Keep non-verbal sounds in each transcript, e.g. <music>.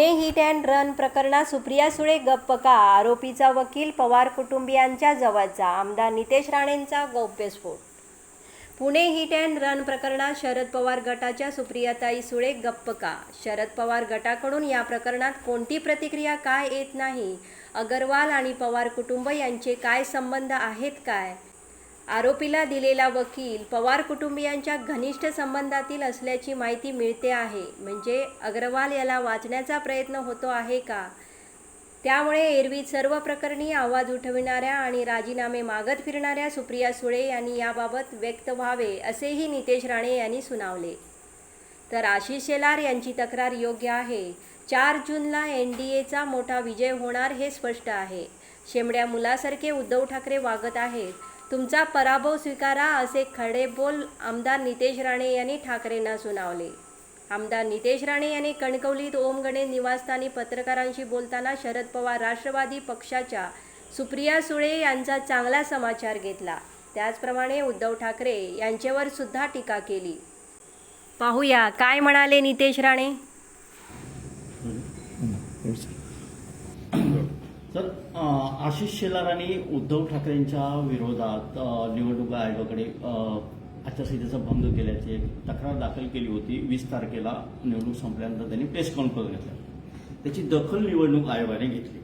Pune hit and run प्रकरणात सुप्रिया सुळे गप्प का? आरोपीचा वकील पवार कुटुंबियांच्या जवळचा आमदार नितेश राणेंचा गौप्यस्फोट पुणे हिट अँड रन प्रकरणात शरद पवार गटाच्या सुप्रियाताई सुळे गप्प का? शरद पवार गटाकडून या प्रकरणात कोणती प्रतिक्रिया काय येत नाही? अगरवाल आणि पवार कुटुंब यांचे काय संबंध आहेत काय? आरोपीला दिलेला वकील पवार कुटुंबियांच्या घनिष्ठ संबंधातील असल्याची माहिती मिळते आहे. म्हणजे अग्रवाल याला वाचण्याचा प्रयत्न होतो आहे का? त्यामुळे एरवी सर्व प्रकरणी आवाज उठविणाऱ्या आणि राजीनामे मागत फिरणाऱ्या सुप्रिया सुळे यांनी याबाबत व्यक्त व्हावे असेही नितेश राणे यांनी सुनावले. तर आशिष शेलार यांची तक्रार योग्य आहे. चार जूनला एन डी एचा मोठा विजय होणार हे स्पष्ट आहे. शेमड्या मुलासारखे उद्धव ठाकरे वागत आहेत. तुमचा पराभव स्वीकारा असे खडेबोल आमदार नितेश राणे यांनी ठाकरेंना सुनावले. आमदार नितेश राणे यांनी कणकवलीत ओम गणेश निवासस्थानी पत्रकारांशी बोलताना शरद पवार राष्ट्रवादी पक्षाच्या सुप्रिया सुळे यांचा चांगला समाचार घेतला. त्याचप्रमाणे उद्धव ठाकरे यांच्यावर सुद्धा टीका केली. पाहूया काय म्हणाले नितेश राणे? तर आशिष शेलार आणि उद्धव ठाकरेंच्या विरोधात निवडणूक आयोगाकडे आचारसंहितेचा भंग केल्याची तक्रार दाखल केली होती. वीस तारखेला निवडणूक संपल्यानंतर त्यांनी प्रेस कॉन्फरन्स घेतला. त्याची दखल निवडणूक आयोगाने घेतली.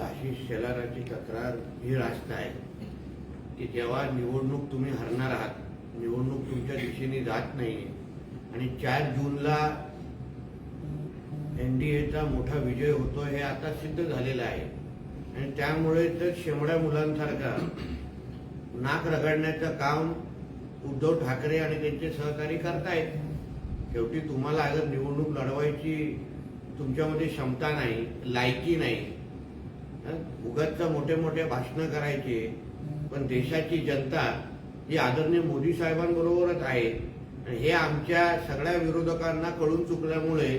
आशिष शेलाराची तक्रार ही रास्त आहे की जेव्हा निवडणूक तुम्ही हरणार आहात निवडणूक तुमच्या दिशेने जात नाही आणि चार जूनला एन डी एचा मोठा विजय होतो हे आता सिद्ध झालेलं आहे. आणि त्यामुळे तर शेमड्या मुलांसारखा नाक रगडण्याचं काम उद्धव ठाकरे आणि त्यांचे सहकारी करतायत. शेवटी तुम्हाला अगर निवडणूक लढवायची तुमच्यामध्ये क्षमता नाही लायकी नाही उगाच मोठे मोठे भाषणं करायचे पण देशाची जनता ही आदरणीय मोदी साहेबांबरोबरच आहे. हे आमच्या सगळ्या विरोधकांना कळून चुकल्यामुळे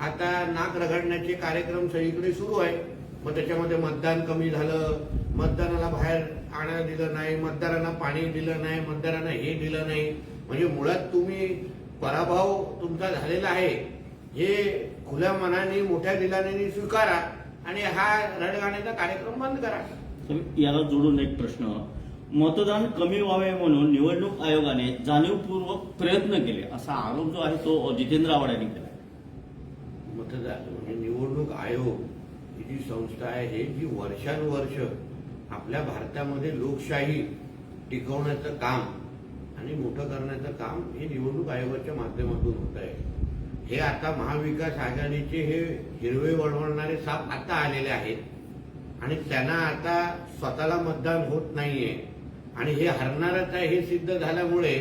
आता नाक रगडण्याचे कार्यक्रम सगळीकडे सुरू आहे. मग त्याच्यामध्ये मतदान कमी झालं. मतदानाला बाहेर आणायला दिलं नाही. मतदारांना पाणी दिलं नाही. मतदारांना हे दिलं नाही. म्हणजे मुळात तुम्ही पराभव तुमचा झालेला आहे. हे खुल्या मनाने मोठ्या दिलाने स्वीकारा आणि हा रडगाण्याचा कार्यक्रम बंद करा. याला जोडून एक प्रश्न. मतदान कमी व्हावे म्हणून निवडणूक आयोगाने जाणीवपूर्वक प्रयत्न केले असा आरोप जो आहे तो जितेंद्र आव्हाड यांनी केला. मतदार म्हणजे निवडणूक आयोग ही जी संस्था आहे हे जी वर्षानुवर्ष आपल्या भारतामध्ये लोकशाही टिकवण्याचं काम आणि मोठं करण्याचं काम हे निवडणूक आयोगाच्या माध्यमातून होत आहे. हे आता महाविकास आघाडीचे हे हिरवे वळवणारे साप आता आलेले आहेत आणि त्यांना आता स्वतःला मतदान होत नाहीये. आणि हे हरणारच आहे हे सिद्ध झाल्यामुळे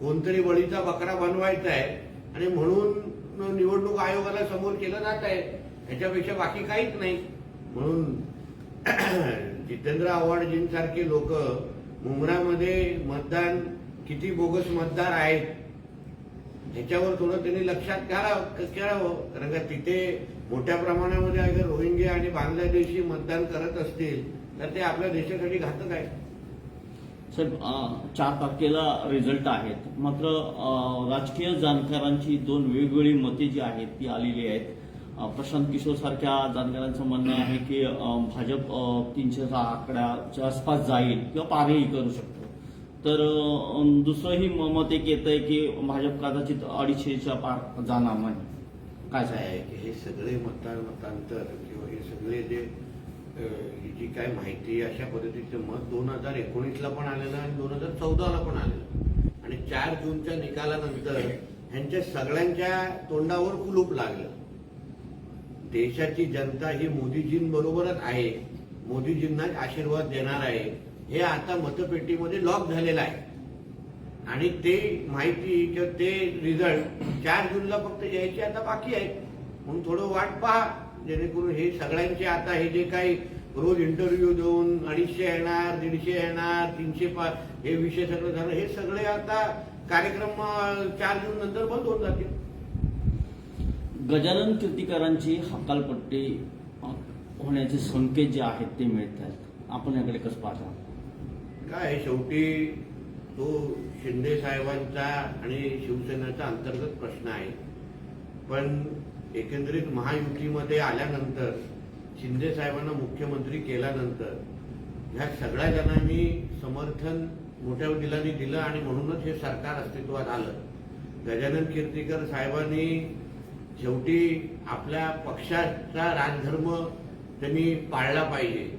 कोणतरी बळीचा बकरा बनवायचा आहे. आणि म्हणून निवडणूक आयोगाला समोर केलं जात आहे. याच्यापेक्षा बाकी काहीच नाही. म्हणून <clears throat> जितेंद्र आव्हाडजींसारखे लोक मुंबरामध्ये मतदान किती बोगस मतदार आहेत ह्याच्यावर थोडं त्यांनी लक्षात घ्यावं खेळावं कारण का तिथे मोठ्या प्रमाणामध्ये अगर रोहिंग्या आणि बांगलादेशी मतदान करत असतील तर ते आपल्या देशासाठी घातक आहे. साहेब चार तारखेला रिझल्ट आहेत. मात्र राजकीय जाणकारांची दोन वेगवेगळी मते जी आहेत ती आलेली आहेत. प्रशांत किशोर सारख्या जाणकारांचं म्हणणं आहे की भाजप तीनशेचा आकड्याच्या आसपास जाईल किंवा पारही करू शकतो. तर दुसरंही म- मत एक येत आहे की भाजप कदाचित अडीचशेच्या पार जाणार नाही. काय काय आहे की हे सगळे मतदान मतांतर किंवा हे सगळे जे जी काय माहिती अशा पद्धतीचं मत दोन हजार एकोणीसला पण आलेलं आणि दोन हजार चौदाला पण आलेलं आणि चार जूनच्या निकालानंतर ह्यांच्या सगळ्यांच्या तोंडावर कुलूप लागलं. देशाची जनता ही मोदीजींबरोबरच आहे. मोदीजींनाच आशीर्वाद देणार आहे. हे आता मतपेटीमध्ये लॉक झालेलं आहे. आणि ते माहिती किंवा ते रिझल्ट चार जूनला फक्त यायचे आता बाकी आहेत म्हणून थोडं वाट पहा. जेणेकरून हे सगळ्यांचे आता हे जे काही रोज इंटरव्ह्यू देऊन अडीचशे येणार दीडशे येणार तीनशे पा हे विषय सगळं झालं हे सगळे आता कार्यक्रम चार जून नंतर बंद होऊन जातील. गजानन कीर्तिकरांची हकालपट्टी होण्याचे संकेत जे आहेत ते मिळत आहेत. आपण याकडे कसं पाहता? काय शेवटी तो शिंदे साहेबांचा आणि शिवसेनेचा अंतर्गत प्रश्न आहे. पण एकंदरीत महायुतीमध्ये आल्यानंतर शिंदे साहेबांना मुख्यमंत्री केल्यानंतर ह्या सगळ्या जणांनी समर्थन मोठ्या दिलाने दिलं आणि म्हणूनच हे सरकार अस्तित्वात आलं. गजानन कीर्तीकर साहेबांनी शेवटी आपल्या पक्षाचा राजधर्म त्यांनी पाळला पाहिजे.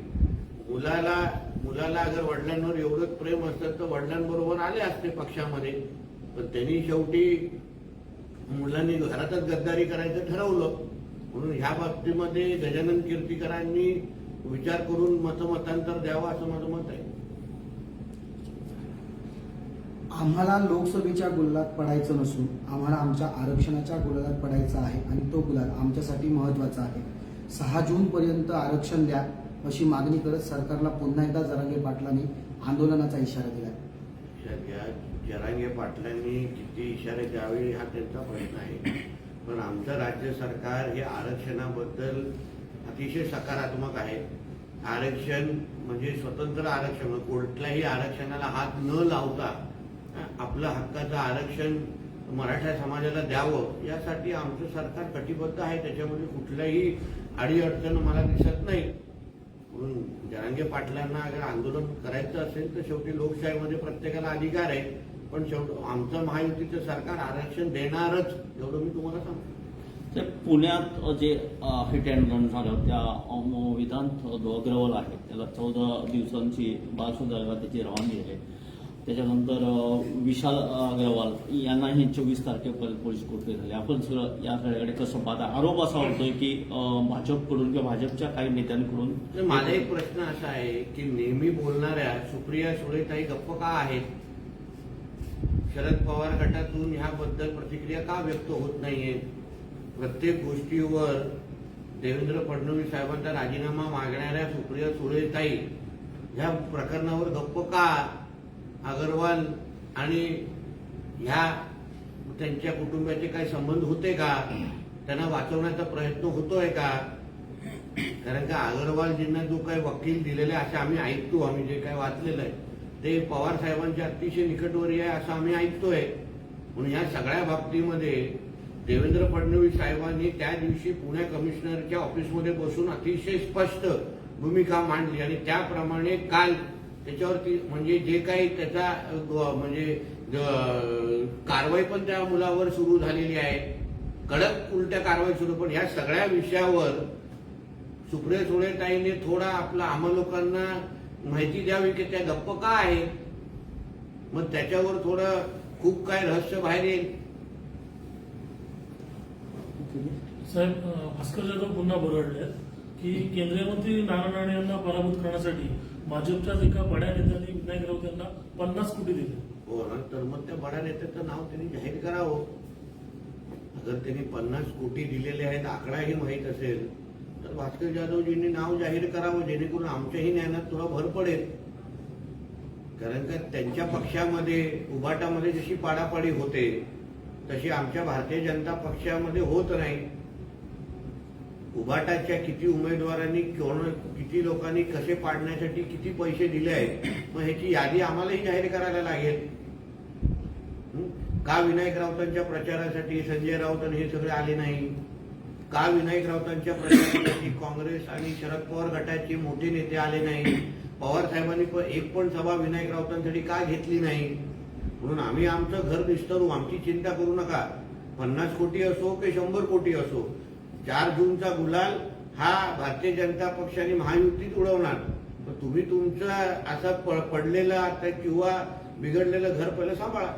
मुलाला मुलाला अगर वडिलांवर एवढंच प्रेम असतं तर वडिलांबरोबर आले असते पक्षामध्ये. पण त्यांनी शेवटी मुलांनी घरातच गद्दारी करायचं ठरवलं. म्हणून ह्या बाबतीमध्ये गजानन कीर्तीकरांनी विचार करून मतमतांतर द्यावं असं माझं मत आहे. आम्हाला लोकसभेच्या गुलालात पडायचं नसून आम्हाला आमच्या आरक्षणाच्या गुलालात पडायचं आहे आणि तो गुलाल आमच्यासाठी महत्त्वाचा आहे. सहा जून पर्यंत आरक्षण द्या अशी मागणी करत सरकारला पुन्हा एकदा जरांगे पाटलांनी आंदोलनाचा इशारा दिला. जरांगे पाटलांनी किती इशारे द्यावे हा त्यांचा प्रश्न आहे. पण आमचं राज्य सरकार हे आरक्षणाबद्दल अतिशय सकारात्मक आहे. आरक्षण म्हणजे स्वतंत्र आरक्षण कोणत्याही कुठल्याही आरक्षणाला हात न लावता आपलं हक्काचं आरक्षण मराठा समाजाला द्यावं यासाठी आमचं सरकार कटिबद्ध आहे. त्याच्यामध्ये कुठल्याही अडीअडचण मला दिसत नाही. म्हणून जरांगे पाटलांना अगर आंदोलन करायचं असेल तर शेवटी लोकशाहीमध्ये प्रत्येकाला अधिकार आहे. पण शेवटी आमचं महायुतीचं सरकार आरक्षण देणारच एवढं मी तुम्हाला सांगतो. ते पुण्यात जे हिट अँड रन झालं त्या जो अग्रवाल आहे त्याला चौदा दिवसांची बालसुधारला त्याची रवानगी आहे त्याच्यानंतर विशाल अग्रवाल यांनाही चोवीस तारखेपर्यंत पोलीस कोठडी झाली. आपण सगळं या सगळ्याकडे कसं पाहता आरोप असा होतोय की भाजपकडून किंवा भाजपच्या काही नेत्यांकडून माझा एक प्रश्न असा आहे की नेहमी बोलणाऱ्या सुप्रिया सुळेताई गप्प का आहेत? शरद पवार गटातून ह्याबद्दल प्रतिक्रिया का व्यक्त होत नाहीये? प्रत्येक गोष्टीवर देवेंद्र फडणवीस साहेबांचा राजीनामा मागणाऱ्या सुप्रिया सुरेताई ह्या प्रकरणावर गप्प का? अगरवाल आणि ह्या त्यांच्या कुटुंबाचे काही संबंध होते का? त्यांना वाचवण्याचा प्रयत्न होतोय का? कारण का अगरवालजींना जो काही वकील दिलेला आहे असं आम्ही ऐकतो आम्ही जे काही वाचलेलं आहे. ते पवार साहेबांच्या अतिशय निकटवर्य आहे असं आम्ही ऐकतोय. म्हणून या सगळ्या बाबतीमध्ये देवेंद्र फडणवीस साहेबांनी त्या दिवशी पुणे कमिशनरच्या ऑफिसमध्ये बसून अतिशय स्पष्ट भूमिका मांडली आणि त्याप्रमाणे काल त्याच्यावरती म्हणजे जे काही त्याचा म्हणजे कारवाई पण त्या मुलावर सुरू झालेली आहे. कडक उलट्या कारवाई सुरू पण या सगळ्या विषयावर सुप्रिया सुळेताईने थोडा आपला आम्हा लोकांना माहिती द्यावी की त्या गप्प का आहे मग त्याच्यावर थोडं खूप काय रहस्य बाहेर येईल. साहेब भास्कर जाधव पुन्हा बरडले की केंद्रीय मंत्री नाना राणे यांना पराभूत करण्यासाठी भाजपच्याच एका बड्या नेत्यांनी विनायक राऊत यांना पन्नास कोटी दिले. हो ना तर मग त्या बड्या नेत्याचं नाव त्यांनी जाहीर करावं. अगर त्यांनी पन्नास कोटी दिलेले आहेत आकडाही माहीत असेल तर भास्कर जाधवजींनी नाव जाहीर करावं जेणेकरून आमच्याही ज्ञानात थोडा भर पडेल. कारण का त्यांच्या पक्षामध्ये उभाटामध्ये जशी पाडापाडी होते तशी आमच्या भारतीय जनता पक्षामध्ये होत नाही. उभाटाच्या किती उमेदवारांनी कोण किती लोकांनी कसे पाडण्यासाठी किती पैसे दिले आहेत मग ह्याची यादी आम्हालाही जाहीर करायला लागेल. का विनायक राऊतांच्या प्रचारासाठी संजय राऊत आणि हे सगळे आले नाही? का विनायक राऊतांच्या प्रचारासाठी काँग्रेस आणि शरद पवार गटाचे मोठे नेते आले नाही पवार साहेबांनी पण एक पण सभा विनायक राऊतांसाठी का घेतली नाही? म्हणून आम्ही आमचं घर निस्तरू आमची चिंता करू नका. पन्नास कोटी असो की शंभर कोटी असो चार जूनचा गुलाल हा भारतीय जनता पक्षाने महायुतीत उडवणार. तुम्ही तुमचं असं पडलेला पडलेलं किंवा बिघडलेलं घर पहिलं सांभाळा.